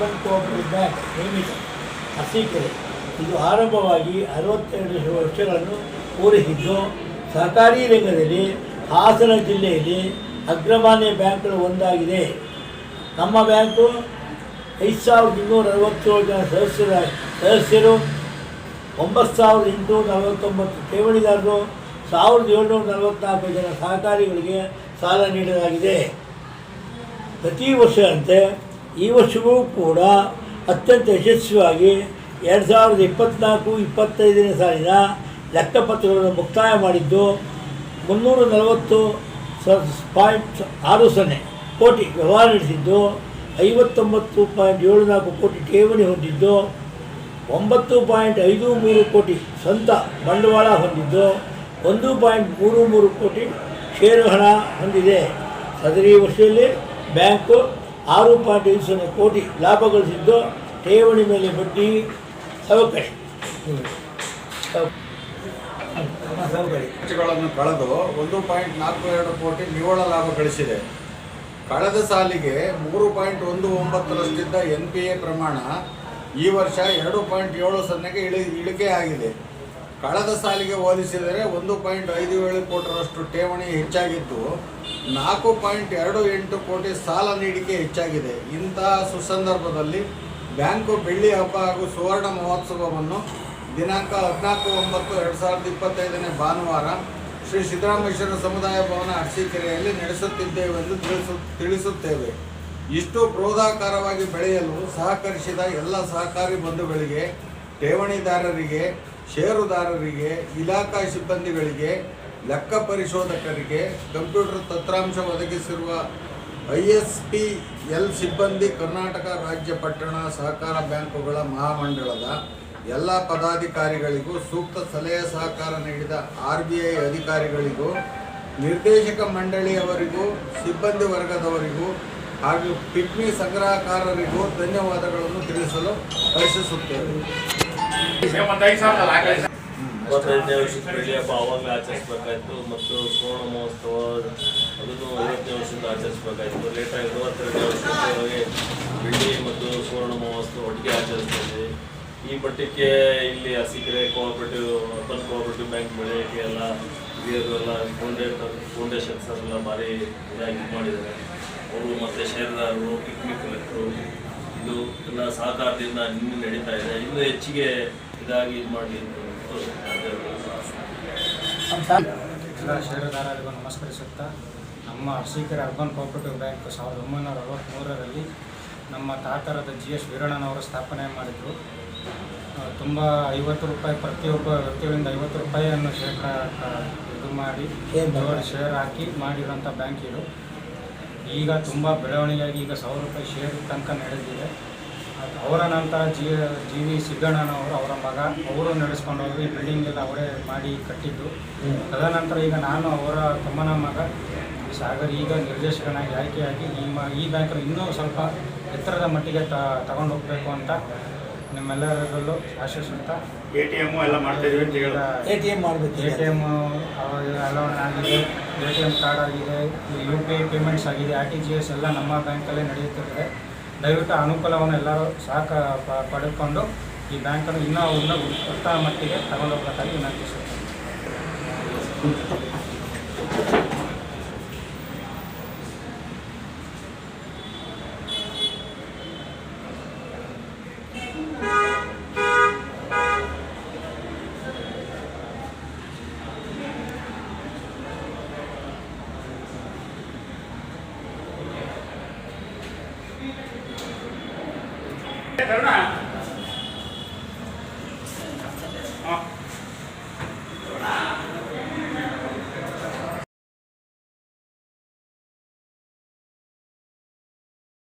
Urban cooperative bank limited Arsikere ಇದು ಆರಂಭವಾಗಿ ಅರವತ್ತೆರಡು ವರ್ಷಗಳನ್ನು ಪೂರೈಸಿದ್ದು ಸಹಕಾರಿ ರಂಗದಲ್ಲಿ ಹಾಸನ ಜಿಲ್ಲೆಯಲ್ಲಿ ಅಗ್ರಮಾನ್ಯ ಬ್ಯಾಂಕ್ಗಳು ಒಂದಾಗಿದೆ. ನಮ್ಮ ಬ್ಯಾಂಕು ಐದು ಸಾವಿರದ ಇನ್ನೂರ ಅರವತ್ತೇಳು ಜನ ಸದಸ್ಯರ, ಸದಸ್ಯರು ಒಂಬತ್ತು ಸಾವಿರದ ಎಂಟುನೂರ ನಲವತ್ತೊಂಬತ್ತು ಠೇವಣಿದಾರರು, ಸಾವಿರದ ಏಳ್ನೂರ ನಲವತ್ನಾಲ್ಕು ಜನ ಸಹಕಾರಿಗಳಿಗೆ ಸಾಲ ನೀಡಲಾಗಿದೆ. ಪ್ರತಿ ವರ್ಷದಂತೆ ಈ ವರ್ಷವೂ ಕೂಡ ಅತ್ಯಂತ ಯಶಸ್ವಿಯಾಗಿ ಎರಡು ಸಾವಿರದ ಇಪ್ಪತ್ತ್ನಾಲ್ಕು ಇಪ್ಪತ್ತೈದನೇ ಸಾಲಿನ ಲೆಕ್ಕಪತ್ರಗಳನ್ನು ಮುಕ್ತಾಯ ಮಾಡಿದ್ದು ಮುನ್ನೂರ ನಲವತ್ತು ಸ ಪಾಯಿಂಟ್ ಆರು ಸೊನ್ನೆ ಕೋಟಿ ವ್ಯವಹಾರ ನಡೆಸಿದ್ದು, ಐವತ್ತೊಂಬತ್ತು ಪಾಯಿಂಟ್ ಏಳು ನಾಲ್ಕು ಕೋಟಿ ಠೇವಣಿ ಹೊಂದಿದ್ದು, ಒಂಬತ್ತು ಪಾಯಿಂಟ್ ಐದು ಮೂರು ಕೋಟಿ ಸ್ವಂತ ಬಂಡವಾಳ ಹೊಂದಿದ್ದು, ಒಂದು ಪಾಯಿಂಟ್ ಮೂರು ಮೂರು ಕೋಟಿ ಷೇರು ಹಣ ಹೊಂದಿದೆ. ಸದರಿ ವರ್ಷದಲ್ಲಿ ಬ್ಯಾಂಕು ಆರು ಪಾಯಿಂಟ್ ಐದು ಸೊನ್ನೆ ಕೋಟಿ ಲಾಭ ಗಳಿಸಿದ್ದು ಠೇವಣಿ ಮೇಲೆ ಬಡ್ಡಿ ಸವಕಳಿ. ವೆಚ್ಚಗಳನ್ನು ಕಳೆದು ಒಂದು ಪಾಯಿಂಟ್ ನಾಲ್ಕು ಎರಡು ಕೋಟಿ ನಿವ್ವಳ ಲಾಭ ಗಳಿಸಿದೆ. ಕಳೆದ ಸಾಲಿಗೆ ಮೂರು ಪಾಯಿಂಟ್ ಒಂದು ಒಂಬತ್ತರಷ್ಟಿದ್ದ ಎನ್ ಪಿ ಎ ಪ್ರಮಾಣ ಈ ವರ್ಷ ಎರಡು ಪಾಯಿಂಟ್ ಏಳು ಸೊನ್ನೆಗೆ ಇಳಿ ಇಳಿಕೆ ಆಗಿದೆ ಕಳೆದ ಸಾಲಿಗೆ ಹೋಲಿಸಿದರೆ ಒಂದು ಪಾಯಿಂಟ್ ಐದು ಏಳು ಕೋಟಿರಷ್ಟು ಠೇವಣಿ ಹೆಚ್ಚಾಗಿದ್ದು ನಾಲ್ಕು ಪಾಯಿಂಟ್ ಎರಡು ಎಂಟು ಕೋಟಿ ಸಾಲ ನೀಡಿಕೆ ಹೆಚ್ಚಾಗಿದೆ. ಇಂತಹ ಸುಸಂದರ್ಭದಲ್ಲಿ ಬ್ಯಾಂಕು ಬೆಳ್ಳಿ ಹಬ್ಬ ಹಾಗೂ ಸುವರ್ಣ ಮಹೋತ್ಸವವನ್ನು ದಿನಾಂಕ ಹದಿನಾಲ್ಕು ಒಂಬತ್ತು ಎರಡು ಸಾವಿರದ ಇಪ್ಪತ್ತೈದನೇ ಭಾನುವಾರ ಶ್ರೀ ಸಿದ್ದರಾಮೇಶ್ವರ ಸಮುದಾಯ ಭವನ ಅರಸೀಕೆರೆಯಲ್ಲಿ ನಡೆಸುತ್ತಿದ್ದೇವೆಂದು ತಿಳಿಸು, ತಿಳಿಸುತ್ತೇವೆ. ಇಷ್ಟು ಪ್ರೋಧಾಕಾರವಾಗಿ ಬೆಳೆಯಲು ಸಹಕರಿಸಿದ ಎಲ್ಲ ಸಹಕಾರಿ ಬಂಧುಗಳಿಗೆ, ಠೇವಣಿದಾರರಿಗೆ ಷೇರುದಾರರಿಗೆ, ಇಲಾಖಾ ಸಿಬ್ಬಂದಿಗಳಿಗೆ, ಲೆಕ್ಕ ಪರಿಶೋಧಕರಿಗೆ, ಕಂಪ್ಯೂಟರ್ ತಂತ್ರಾಂಶ ಒದಗಿಸಿರುವ ಐ ಎಸ್ ಪಿ ಎಲ್ ಸಿಬ್ಬಂದಿ ಕರ್ನಾಟಕ ರಾಜ್ಯ ಪಟ್ಟಣ ಸಹಕಾರ ಬ್ಯಾಂಕುಗಳ ಮಹಾಮಂಡಳದ ಎಲ್ಲ ಪದಾಧಿಕಾರಿಗಳಿಗೂ ಸೂಕ್ತ ಸಲಹೆ ಸಹಕಾರ ನೀಡಿದ ಆರ್ ಬಿ ಐ ಅಧಿಕಾರಿಗಳಿಗೂ, ನಿರ್ದೇಶಕ ಮಂಡಳಿಯವರಿಗೂ, ಸಿಬ್ಬಂದಿ ವರ್ಗದವರಿಗೂ ಹಾಗೂ ಪಿಗ್ಮಿ ಸಂಗ್ರಹಕಾರರಿಗೂ ಧನ್ಯವಾದಗಳನ್ನು ತಿಳಿಸಲು ಬಯಸುತ್ತೇವೆ. ಇಪ್ಪತ್ತೈದನೇ ವರ್ಷದ ಬೆಳ್ಳಿ ಹಬ್ಬ ಆವಾಗಲೇ ಆಚರಿಸ್ಬೇಕಾಯ್ತು ಮತ್ತು ಸುವರ್ಣ ಮಹೋತ್ಸವ ಅದನ್ನು ಐವತ್ತನೇ ವರ್ಷದಿಂದ ಆಚರಿಸ್ಬೇಕಾಯ್ತು ಲೇಟಾಗಿ ಮೂವತ್ತೆರಡನೇ ವರ್ಷಕ್ಕೆ ಬೆಳ್ಳಿ ಮತ್ತು ಸುವರ್ಣ ಮಹೋತ್ಸವ ಒಟ್ಟಿಗೆ ಆಚರಿಸ್ತಾ ಈ ಮಟ್ಟಕ್ಕೆ ಇಲ್ಲಿ Arsikere cooperative urban cooperative bank ಬೆಳೆಯೋಕ್ಕೆ ಎಲ್ಲ ಹಿರಿಯರು ಎಲ್ಲ ಫೌಂಡೇಶನ್ ಫೌಂಡೇಶನ್ಸ್ ಎಲ್ಲ ಭಾರಿ ಇದಾಗಿ ಇದು ಮಾಡಿದ್ದಾರೆ ಅವರು ಮತ್ತು ಶೇರ್ದಾರರು ಪಿಕ್ನಿಕ್ ಕಲೆಕ್ಟರು ಇದು ಎಲ್ಲ ಸಹಕಾರದಿಂದ ಇನ್ನೂ ನಡೀತಾ ಇದೆ. ಇನ್ನೂ ಹೆಚ್ಚಿಗೆ ಇದಾಗಿ ಇದು ಮಾಡಲಿ ಅಂತ ನಮಸ್ಕರಿಸುತ್ತಾ, ನಮ್ಮ ಅರ್ಸೀಕೆರೆ ಅರ್ಬನ್ ಕೋಆಪರೇಟಿವ್ ಬ್ಯಾಂಕ್ ಸಾವಿರದ ಒಂಬೈನೂರ ಅರವತ್ತ್ಮೂರರಲ್ಲಿ ನಮ್ಮ ತಾತರದ ಜಿ ಎಸ್ ವೀರಣ್ಣನವರು ಸ್ಥಾಪನೆ ಮಾಡಿದರು. ತುಂಬ ಐವತ್ತು ರೂಪಾಯಿ ಪ್ರತಿಯೊಬ್ಬ ವ್ಯಕ್ತಿಗಳಿಂದ ಐವತ್ತು ರೂಪಾಯಿಯನ್ನು ಕ- ಇದು ಮಾಡಿ ಶೇರ್ ಹಾಕಿ ಮಾಡಿರೋಂಥ ಬ್ಯಾಂಕ್ ಇದು. ಈಗ ತುಂಬ ಬೆಳವಣಿಗೆಯಾಗಿ ಈಗ ಸಾವಿರ ರೂಪಾಯಿ ಶೇರ್ ತನಕ ನಡೆದಿದೆ. ಅವರ ನಂತರ ಜಿ ಜಿ ವಿ ಸಿದ್ದಣ್ಣನವರು, ಅವರ ಮಗ, ಅವರು ನಡೆಸ್ಕೊಂಡು ಹೋಗಿ ಬಿಲ್ಡಿಂಗ್ ಎಲ್ಲ ಅವರೇ ಮಾಡಿ ಕಟ್ಟಿದ್ದು. ತದನಂತರ ಈಗ ನಾನು ಅವರ ತಮ್ಮನ ಮಗ, ಸಾಗರ್ ಈಗ ನಿರ್ದೇಶಕನಾಗಿ ಆಯ್ಕೆಯಾಗಿ ಈ ಮ, ಈ ಬ್ಯಾಂಕನ್ನು ಇನ್ನೂ ಸ್ವಲ್ಪ ಎತ್ತರದ ಮಟ್ಟಿಗೆ ತ, ತಗೊಂಡು ಹೋಗಬೇಕು ಅಂತ ನಿಮ್ಮೆಲ್ಲರಲ್ಲೂ ಆಶಿಸುತ್ತಾ ಎ ಟಿ ಎಂ ಎಲ್ಲ ಮಾಡ್ತಾ ಅಂತ ಹೇಳಿ. ಎ ಟಿ ಎಂ ಮಾಡಬೇಕು ಎ ಟಿ ಎಂ ಅಲೋನ್ ಆಗಿದೆ ಎ ಟಿ ಎಂ ಕಾರ್ಡ್ ಆಗಿದೆ ಯು ಪಿ ಐ ಪೇಮೆಂಟ್ಸ್ ಆಗಿದೆ ಆರ್ ಟಿ ಜಿ ಎಸ್ ಎಲ್ಲ ನಮ್ಮ ಬ್ಯಾಂಕಲ್ಲೇ ನಡೆಯುತ್ತಿದೆ ದಯವಿಟ್ಟು ಅನುಕೂಲವನ್ನು ಎಲ್ಲರೂ ಸಾಕ ಪಡೆದುಕೊಂಡು ಈ ಬ್ಯಾಂಕನ್ನು ಇನ್ನೂ ಅವ್ರನ್ನ ಉತ್ತಮ ಮಟ್ಟಿಗೆ ತಗೊಂಡೋಗ್ಬೇಕಾಗಿ ವಿನಂತಿಸುತ್ತೇನೆ. 在这儿呢。啊。